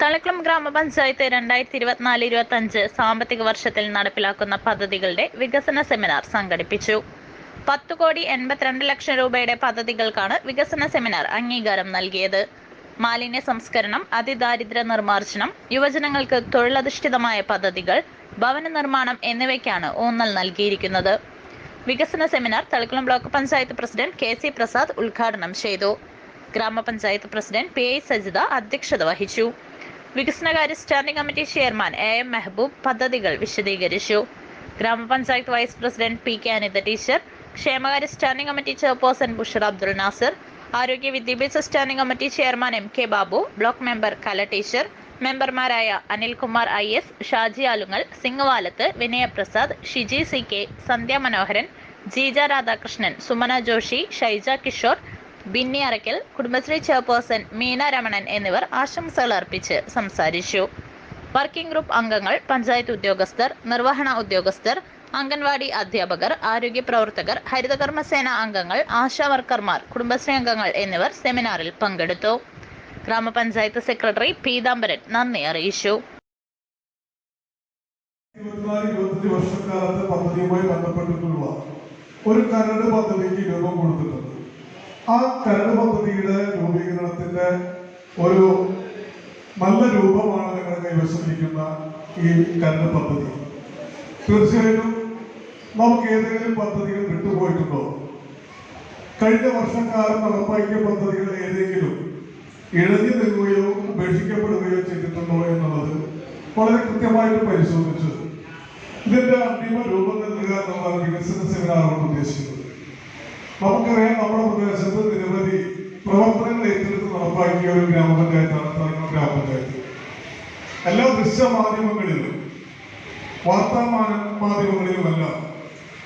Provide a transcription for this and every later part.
തളിക്കുളം ഗ്രാമപഞ്ചായത്ത് രണ്ടായിരത്തി ഇരുപത്തിനാല് ഇരുപത്തി അഞ്ച് സാമ്പത്തിക വർഷത്തിൽ നടപ്പിലാക്കുന്ന പദ്ധതികളുടെ വികസന സെമിനാർ സംഘടിപ്പിച്ചു. പത്തു കോടി എൺപത്തിരണ്ട് ലക്ഷം രൂപയുടെ പദ്ധതികൾക്കാണ് വികസന സെമിനാർ അംഗീകാരം നൽകിയത്. മാലിന്യ സംസ്കരണം അതിദാരിദ്ര്യ നിർമ്മാർജനം യുവജനങ്ങൾക്ക് തൊഴിലധിഷ്ഠിതമായ പദ്ധതികൾ ഭവന നിർമ്മാണം എന്നിവയ്ക്കാണ് ഊന്നൽ നൽകിയിരിക്കുന്നത്. വികസന seminar Thalikkulam block panchayat president K C Prasad ഉദ്ഘാടനം ചെയ്തു. ഗ്രാമപഞ്ചായത്ത് പ്രസിഡന്റ് പി ഐ സജിത അധ്യക്ഷത വഹിച്ചു. വികസനകാര്യ standing committee chairman A M Mehboob പദ്ധതികൾ വിശദീകരിച്ചു. ഗ്രാമപഞ്ചായത്ത് vice president P K Anitha teacher ക്ഷേമകാര്യ standing committee chairperson Bushar Abdul Nasar ആരോഗ്യ വിദ്യാഭ്യാസ standing committee chairman M K Babu block member Kala teacher മെമ്പർമാരായ Anilkumar I S Shaji Alungal Singavalath Vinayaprasad Shiji C K Sandhya Manoharan Jeeja Radhakrishnan Sumana Joshi Shaija Kishore Binni Arakkal Kudumbashree chairperson Meena Ramanan എന്നിവർ ആശംസകൾ അർപ്പിച്ച് സംസാരിച്ചു. Working group അംഗങ്ങൾ പഞ്ചായത്ത് ഉദ്യോഗസ്ഥർ നിർവഹണ ഉദ്യോഗസ്ഥർ അംഗൻവാടി അധ്യാപകർ ആരോഗ്യ പ്രവർത്തകർ ഹരിതകർമ്മസേന അംഗങ്ങൾ ആശാ വർക്കർമാർ കുടുംബശ്രീ അംഗങ്ങൾ എന്നിവർ സെമിനാറിൽ പങ്കെടുത്തു. ഗ്രാമപഞ്ചായത്ത് സെക്രട്ടറി പീതാംബരൻ നന്ദി അറിയിച്ചു. വർഷക്കാലത്തെ പദ്ധതിയുമായി ബന്ധപ്പെട്ടിട്ടുള്ള ഒരു കരട് പദ്ധതിക്ക് രൂപം കൊടുത്തിട്ടുണ്ട്. ആ കരട് പദ്ധതിയുടെ രൂപീകരണത്തിന്റെ ഒരു നല്ല രൂപമാണ് നിങ്ങളുടെ കൈവശമിരിക്കുന്ന ഈ കരട് പദ്ധതി. തീർച്ചയായിട്ടും നമുക്ക് ഏതെങ്കിലും പദ്ധതികൾ വിട്ടുപോയിട്ടുണ്ടോ? കഴിഞ്ഞ വർഷക്കാലം നടപ്പാക്കിയ പദ്ധതികൾ ഏതെങ്കിലും ഇഴഞ്ഞു നിൽക്കുകയോ ഉപേക്ഷിക്കപ്പെടുകയോ ചെയ്തിട്ടുണ്ടോ എന്നുള്ളത് വളരെ കൃത്യമായിട്ട് പരിശോധിച്ചു ഇതിന്റെ അന്തിമ രൂപം നൽകുക എന്നുള്ളതാണ് വികസന സെമിനാർ കൊണ്ട് ഉദ്ദേശിക്കുന്നത്. നമുക്കറിയാം നമ്മുടെ പ്രദേശത്ത് നിരവധി പ്രവർത്തനങ്ങൾ ഏറ്റെടുത്ത് നടപ്പാക്കിയ ഒരു ഗ്രാമപഞ്ചായത്താണ് തലങ്ങൾ ഗ്രാമപഞ്ചായത്ത്. എല്ലാ ദൃശ്യമാധ്യമങ്ങളിലും വാർത്താ മാന- മാധ്യമങ്ങളിലുമെല്ലാം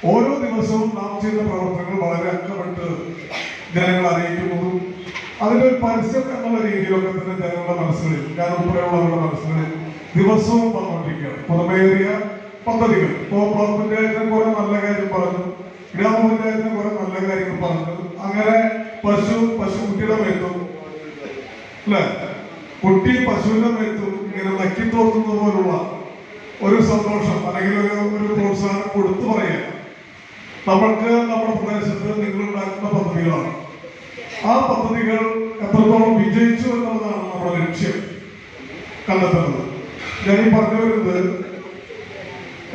ഓരോ ദിവസവും നാം ചെയ്യുന്ന പ്രവർത്തനങ്ങൾ വളരെ അക്കപ്പെട്ട് ജനങ്ങൾ അറിയിക്കുന്നതും അതിന്റെ ഒരു പരസ്യം എന്നുള്ള രീതിയിലൊക്കെ തന്നെ ജനങ്ങളുടെ മനസ്സുകളിൽ ഞാൻ ഉൾപ്പെടെയുള്ളവരുടെ മനസ്സുകളിൽ ദിവസവും വന്നുകൊണ്ടിരിക്കുകയാണ് പുറമേറിയ പദ്ധതികൾ. ഇപ്പോൾ പഞ്ചായത്തിന് കുറെ നല്ല കാര്യം പറഞ്ഞു. ഗ്രാമപഞ്ചായത്തിന് കുറെ നല്ല കാര്യങ്ങൾ പറഞ്ഞു. അങ്ങനെ പശു പശുക്കുട്ടിയുടെ മേത്തും അല്ലെ? കുട്ടി പശുവിന്റെ മേത്തും ഇങ്ങനെ നക്കി തോർത്തുന്നത് പോലുള്ള ഒരു സന്തോഷം അല്ലെങ്കിൽ ഒരു ഒരു പ്രോത്സാഹനം കൊടുത്തു പറയാം നമ്മൾക്ക് നമ്മുടെ പ്രദേശത്ത് നിങ്ങൾ ഉണ്ടാക്കുന്ന പദ്ധതികളാണ്. ആ പദ്ധതികൾ എത്രത്തോളം വിജയിച്ചു എന്നുള്ളതാണ് നമ്മുടെ ലക്ഷ്യം കണ്ടെത്തുന്നത്. ഞാൻ ഈ പറഞ്ഞു വരുന്നത്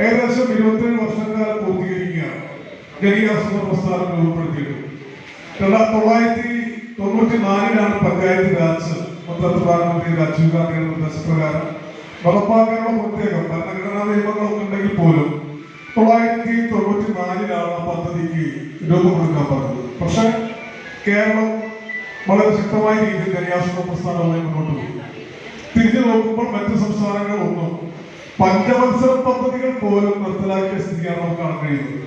ഏകദേശം ഇരുപത്തിരണ്ട് വർഷക്കാലം ജനകീയാസൂത്രണ പ്രസ്ഥാനം രൂപപ്പെടുത്തിയിട്ട് രണ്ടായിരത്തി തൊള്ളായിരത്തി തൊണ്ണൂറ്റി നാലിലാണ് പഞ്ചായത്ത് രാജ് മുൻ പ്രധാനമന്ത്രി രാജീവ് ഗാന്ധിയുടെ നിർദ്ദേശപ്രകാരം. നടപ്പാക്കാനുള്ള പ്രത്യേകം ഭരണഘടനാ നിയമങ്ങളൊക്കെ ഉണ്ടെങ്കിൽ പോലും തൊള്ളായിരത്തി തൊണ്ണൂറ്റി നാലിലാണ് പദ്ധതിക്ക് രൂപം കൊടുക്കാൻ പറഞ്ഞത്. പക്ഷെ കേരളം വളരെ ശക്തമായ രീതിയിൽ ജനകീയാസൂത്രണ പ്രസ്ഥാനവുമായി മുന്നോട്ട് പോയി. തിരിഞ്ഞു നോക്കുമ്പോൾ മറ്റു സംസ്ഥാനങ്ങളൊന്നും പഞ്ചവത്സര പദ്ധതികൾ പോലും നിർത്തലാക്കിയ സ്ഥിതിയാണ് നമുക്ക് കാണാൻ കഴിയുന്നത്.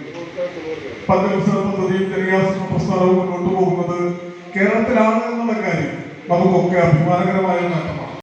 പഞ്ചവത്സര പദ്ധതിയും ജനകീയാസൂത്രണ പ്രസ്ഥാനവും മുന്നോട്ട് പോകുന്നത് കേരളത്തിലാണ് എന്നുള്ള കാര്യം നമുക്കൊക്കെ അഭിമാനകരമായ നേട്ടം